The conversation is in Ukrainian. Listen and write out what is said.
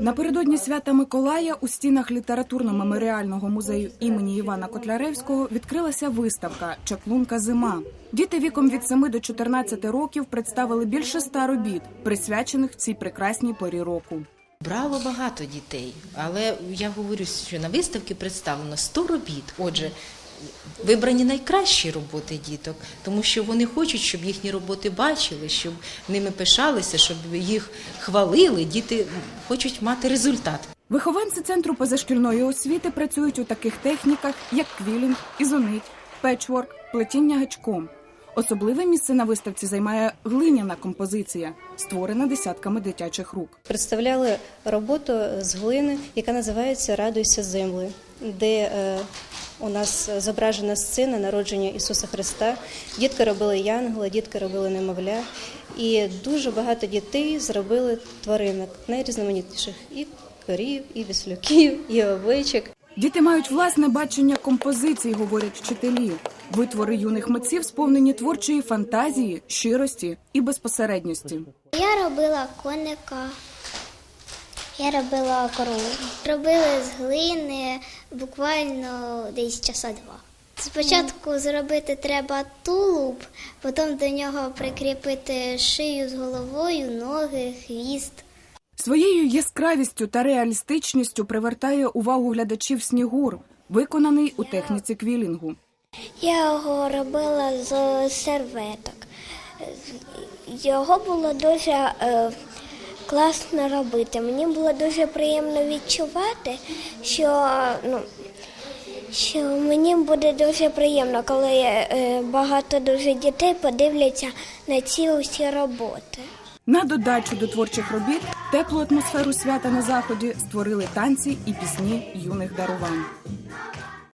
Напередодні свята Миколая у стінах літературно-меморіального музею імені Івана Котляревського відкрилася виставка Чаклунка зима. Діти віком від 7 до 14 років представили більше ста робіт, присвячених цій прекрасній порі року. Брало багато дітей, але я говорю, що на виставці представлено 100 робіт. Отже, вибрані найкращі роботи діток, тому що вони хочуть, щоб їхні роботи бачили, щоб ними пишалися, щоб їх хвалили. Діти хочуть мати результат. Вихованці центру позашкільної освіти працюють у таких техніках, як квілінг, ізонить, печворк, плетіння гачком. Особливе місце на виставці займає глиняна композиція, створена десятками дитячих рук. Представляли роботу з глини, яка називається Радуйся землі, де е, у нас зображена сцена народження Ісуса Христа. Дітки робили янгола, дітки робили немовля, і дуже багато дітей зробили тваринок найрізноманітніших і корів, і віслюків, і овечок. Діти мають власне бачення композицій, говорять вчителі. Витвори юних митців сповнені творчої фантазії, щирості і безпосередньості. Я робила коника. Я робила корову. Робили з глини буквально десь часа два. Спочатку зробити треба тулуб, потім до нього прикріпити шию з головою, ноги, хвіст. Своєю яскравістю та реалістичністю привертає увагу глядачів снігур, виконаний у техніці квілінгу. Я його робила з серветок. Його було дуже е, класно робити. Мені було дуже приємно відчувати, що, ну, що мені буде дуже приємно, коли е, багато дуже дітей подивляться на ці усі роботи. На додачу до творчих робіт теплу атмосферу свята на заході створили танці і пісні юних дарувань.